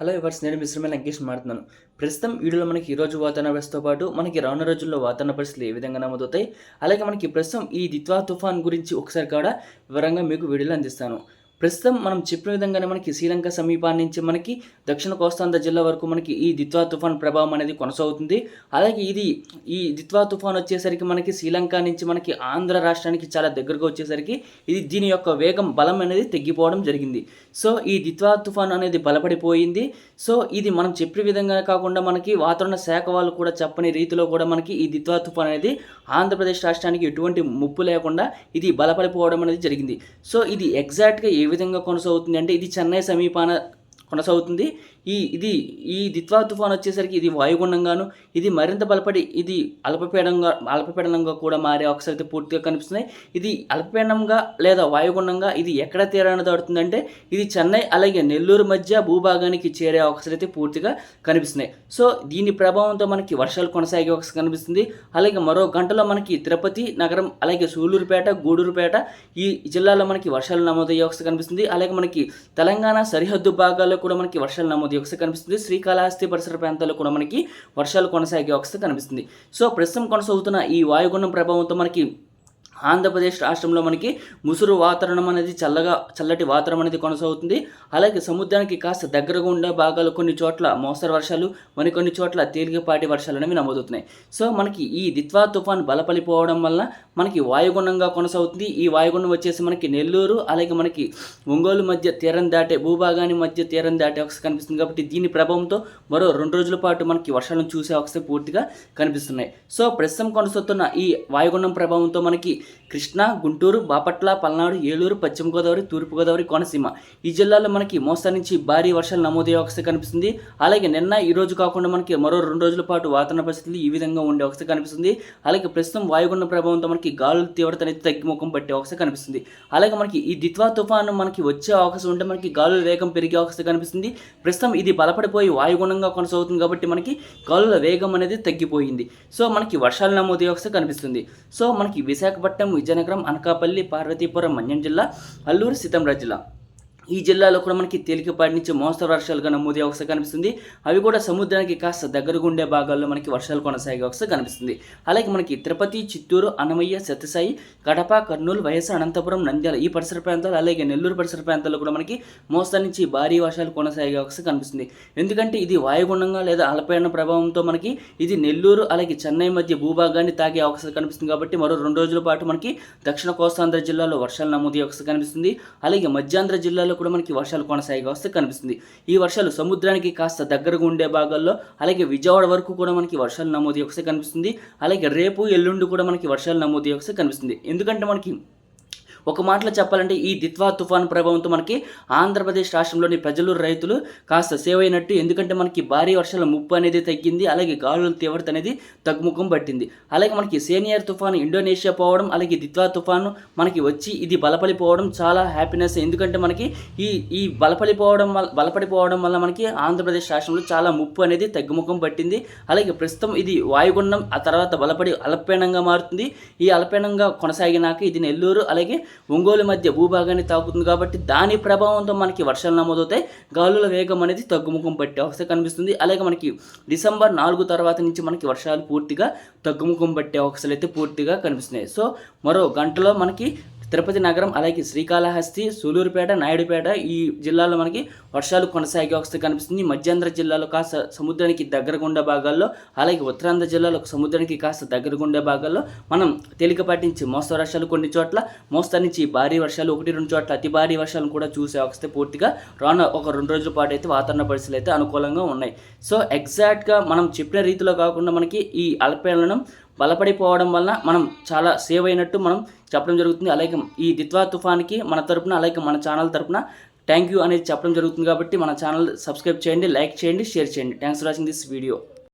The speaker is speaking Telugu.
హలో ఎవర్స్ నేను మిశ్రమ లంకేష్ మాట్లాడుతున్నాను. ప్రస్తుతం వీడియోలో మనకి ఈరోజు వాతావరణ వ్యవస్థతో పాటు మనకి రానున్న రోజుల్లో వాతావరణ పరిస్థితులు ఏ విధంగా నమోదవుతాయి? అలాగే మనకి ప్రస్తుతం ఈ దిత్వా తుఫాన్ గురించి ఒకసారి కూడా వివరంగా మీకు వీడియోలో అందిస్తాను. ప్రస్తుతం మనం చెప్పిన విధంగానే మనకి శ్రీలంక సమీపాన్ని నుంచి మనకి దక్షిణ కోస్తాంధ్ర జిల్లా వరకు మనకి ఈ దిత్వా తుఫాన్ ప్రభావం అనేది కొనసాగుతుంది. అలాగే ఇది ఈ దిత్వా తుఫాన్ వచ్చేసరికి మనకి శ్రీలంక నుంచి మనకి ఆంధ్ర రాష్ట్రానికి చాలా దగ్గరగా వచ్చేసరికి ఇది దీని యొక్క వేగం బలం అనేది తగ్గిపోవడం జరిగింది. సో ఈ దిత్వా తుఫాన్ అనేది బలపడిపోయింది. సో ఇది మనం చెప్పిన విధంగా కాకుండా మనకి వాతావరణ శాఖ వాళ్ళు కూడా చెప్పని రీతిలో కూడా మనకి ఈ దిత్వా తుఫాన్ అనేది ఆంధ్రప్రదేశ్ రాష్ట్రానికి ఎటువంటి ముప్పు లేకుండా ఇది బలపడిపోవడం అనేది జరిగింది. సో ఇది ఎగ్జాక్ట్గా ఏ విధంగా కొనసాగుతుంది అంటే ఇది చెన్నై సమీపాన కొనసాగుతుంది. ఈ ఇది ఈ దిత్వా తుఫాన్ వచ్చేసరికి ఇది వాయుగుండంగాను ఇది మరింత బలపడి ఇది అల్పపీడంగా అల్పపీడనంగా కూడా మారే అవకాశాలు అయితే పూర్తిగా కనిపిస్తున్నాయి. ఇది అల్పపీడనంగా లేదా వాయుగుండంగా ఇది ఎక్కడ తీరాన దాడుతుందంటే ఇది చెన్నై అలాగే నెల్లూరు మధ్య భూభాగానికి చేరే అవకాశాలు అయితే పూర్తిగా కనిపిస్తున్నాయి. సో దీని ప్రభావంతో మనకి వర్షాలు కొనసాగే అవకాశం కనిపిస్తుంది. అలాగే మరో గంటలో మనకి తిరుపతి నగరం అలాగే సూలూరుపేట గూడూరుపేట ఈ జిల్లాలో మనకి వర్షాలు నమోదయ్యే అవకాశం కనిపిస్తుంది. అలాగే మనకి తెలంగాణ సరిహద్దు భాగాల్లో కూడా మనకి వర్షాలు నమోదు ఒకసారి కనిపిస్తుంది. శ్రీకాళహస్తి పరిసర ప్రాంతాల్లో కూడా మనకి వర్షాలు కొనసాగే ఒకసారి కనిపిస్తుంది. సో ప్రస్తుతం కొనసాగుతున్న ఈ వాయుగుండం ప్రభావంతో మనకి ఆంధ్రప్రదేశ్ రాష్ట్రంలో మనకి ముసురు వాతావరణం అనేది చల్లగా చల్లటి వాతావరణం అనేది కొనసాగుతుంది. అలాగే సముద్రానికి కాస్త దగ్గరగా ఉండే భాగాలు కొన్ని చోట్ల మోస్తరు వర్షాలు మరికొన్ని చోట్ల తేలికపాటి వర్షాలు అనేవి నమోదవుతున్నాయి. సో మనకి ఈ దిత్వా తుఫాన్ బలపలిపోవడం వల్ల మనకి వాయుగుండంగా కొనసాగుతుంది. ఈ వాయుగుండం వచ్చేసి మనకి నెల్లూరు అలాగే మనకి ఒంగోలు మధ్య తీరం దాటే భూభాగాన్ని మధ్య తీరం దాటే అవకాశం కనిపిస్తుంది. కాబట్టి దీని ప్రభావంతో మరో రెండు రోజుల పాటు మనకి వర్షాలను చూసే అవకాశం పూర్తిగా కనిపిస్తున్నాయి. సో ప్రస్తుతం కొనసాగుతున్న ఈ వాయుగుండం ప్రభావంతో మనకి కృష్ణా గుంటూరు బాపట్ల పల్నాడు ఏలూరు పశ్చిమ గోదావరి తూర్పుగోదావరి కోనసీమ. ఈ జిల్లాలో మనకి మోస్తరు నుంచి భారీ వర్షాలు నమోదయ్యే అవకాశం కనిపిస్తుంది. అలాగే నిన్న ఈ రోజు కాకుండా మనకి మరో రెండు రోజుల పాటు వాతావరణ పరిస్థితులు ఈ విధంగా ఉండే అవకాశం కనిపిస్తుంది. అలాగే ప్రస్తుతం వాయుగుండ ప్రభావంతో మనకి గాలుల తీవ్రత అనేది తగ్గిముఖం పట్టే అవకాశం కనిపిస్తుంది. అలాగే మనకి ఈ దిత్వా తుఫాను మనకి వచ్చే అవకాశం ఉంటే మనకి గాలుల వేగం పెరిగే అవకాశం కనిపిస్తుంది. ప్రస్తుతం ఇది బలపడిపోయి వాయుగుణంగా కొనసాగుతుంది కాబట్టి మనకి గాలుల వేగం అనేది తగ్గిపోయింది. సో మనకి వర్షాలు నమోదయ్యే అవకాశం కనిపిస్తుంది. సో మనకి విశాఖపట్నం విజయనగరం అనకాపల్లి పార్వతీపురం మన్యం జిల్లా అల్లూరు సీతంరాజు జిల్లా. ఈ జిల్లాలో కూడా మనకి తేలికపాటి నుంచి మోస్తరు వర్షాలుగా నమోదే అవకాశం కనిపిస్తుంది. అవి కూడా సముద్రానికి కాస్త దగ్గరగా ఉండే భాగాల్లో మనకి వర్షాలు కొనసాగే అవకాశం కనిపిస్తుంది. అలాగే మనకి తిరుపతి చిత్తూరు అన్నమయ్య సత్యసాయి కడప కర్నూలు వైఎస్ఆర్ అనంతపురం నంద్యాల ఈ పరిసర ప్రాంతాలు అలాగే నెల్లూరు పరిసర ప్రాంతాల్లో కూడా మనకి మోస్తరు నుంచి భారీ వర్షాలు కొనసాగే అవకాశం కనిపిస్తుంది. ఎందుకంటే ఇది వాయుగుండంగా లేదా అలపైన ప్రభావంతో మనకి ఇది నెల్లూరు అలాగే చెన్నై మధ్య భూభాగాన్ని తాగే అవకాశం కనిపిస్తుంది కాబట్టి మరో రెండు రోజుల పాటు మనకి దక్షిణ కోస్తాంధ్ర జిల్లాలో వర్షాలు నమోదే అవకాశం కనిపిస్తుంది. అలాగే మధ్యాంధ్ర జిల్లాలో కూడా మనకి వర్షాలు కొనసాగే అవస్థ కనిపిస్తుంది. ఈ వర్షాలు సముద్రానికి కాస్త దగ్గరగా ఉండే భాగాల్లో అలాగే విజయవాడ వరకు కూడా మనకి వర్షాలు నమోదు అవస్థ కనిపిస్తుంది. అలాగే రేపు ఎల్లుండి కూడా మనకి వర్షాలు నమోదు అవస్థ కనిపిస్తుంది. ఎందుకంటే మనకి ఒక మాటలో చెప్పాలంటే ఈ దిత్వా తుఫాన్ ప్రభావంతో మనకి ఆంధ్రప్రదేశ్ రాష్ట్రంలోని ప్రజలు రైతులు కాస్త సేవ్ అయినట్టు ఎందుకంటే మనకి భారీ వర్షాల ముప్పు అనేది తగ్గింది అలాగే గాలుల తీవ్రత అనేది తగ్గుముఖం పట్టింది. అలాగే మనకి సీనియర్ తుఫాన్ ఇండోనేషియా పోవడం అలాగే దిత్వా తుఫాను మనకి వచ్చి ఇది బలపడిపోవడం చాలా హ్యాపీనెస్. ఎందుకంటే మనకి ఈ ఈ బలపడిపోవడం వల్ల బలపడిపోవడం వల్ల మనకి ఆంధ్రప్రదేశ్ రాష్ట్రంలో చాలా ముప్పు అనేది తగ్గుముఖం పట్టింది. అలాగే ప్రస్తుతం ఇది వాయుగుండం ఆ తర్వాత బలపడి అల్పీనంగా మారుతుంది. ఈ అల్పీనంగా కొనసాగినాక ఇది నెల్లూరు అలాగే ఒంగోలు మధ్య భూభాగాన్ని తాకుతుంది కాబట్టి దాని ప్రభావంతో మనకి వర్షాలు నమోదవుతాయి. గాలుల వేగం అనేది తగ్గుముఖం పట్టే అవస్థ కనిపిస్తుంది. అలాగే మనకి డిసెంబర్ నాలుగు తర్వాత నుంచి మనకి వర్షాలు పూర్తిగా తగ్గుముఖం పట్టే అవకాశాలు అయితే పూర్తిగా కనిపిస్తున్నాయి. సో మరో గంటలో మనకి తిరుపతి నగరం అలాగే శ్రీకాళహస్తి సూలూరుపేట నాయుడుపేట ఈ జిల్లాలో మనకి వర్షాలు కొనసాగే అవస్థ కనిపిస్తుంది. మధ్యాంధ్ర జిల్లాలో కాస్త సముద్రానికి దగ్గరగా ఉండే భాగాల్లో అలాగే ఉత్తరాంధ్ర జిల్లాలో సముద్రానికి కాస్త దగ్గరగా ఉండే భాగాల్లో మనం తేలికపాటి నుంచి మోస్తరు వర్షాలు కొన్ని చోట్ల మోస్తరు నుంచి భారీ వర్షాలు ఒకటి రెండు చోట్ల అతి భారీ వర్షాలను కూడా చూసే అవస్థ పూర్తిగా రాను ఒక రెండు రోజుల పాటు అయితే వాతావరణ పరిస్థితులు అయితే అనుకూలంగా ఉన్నాయి. సో ఎగ్జాక్ట్గా మనం చెప్పిన రీతిలో కాకుండా మనకి ఈ అల్పీడనం బలపడిపోవడం వల్ల మనం చాలా సేవ్ అయినట్టు మనం చెప్పడం జరుగుతుంది. అలాగే ఈ దిత్వా తుఫాన్కి మన తరపున అలాగే మన ఛానల్ తరపున థ్యాంక్ యూ అనేది చెప్పడం జరుగుతుంది కాబట్టి మన ఛానల్ సబ్స్క్రైబ్ చేయండి లైక్ చేయండి షేర్ చేయండి. Thanks for watching this video.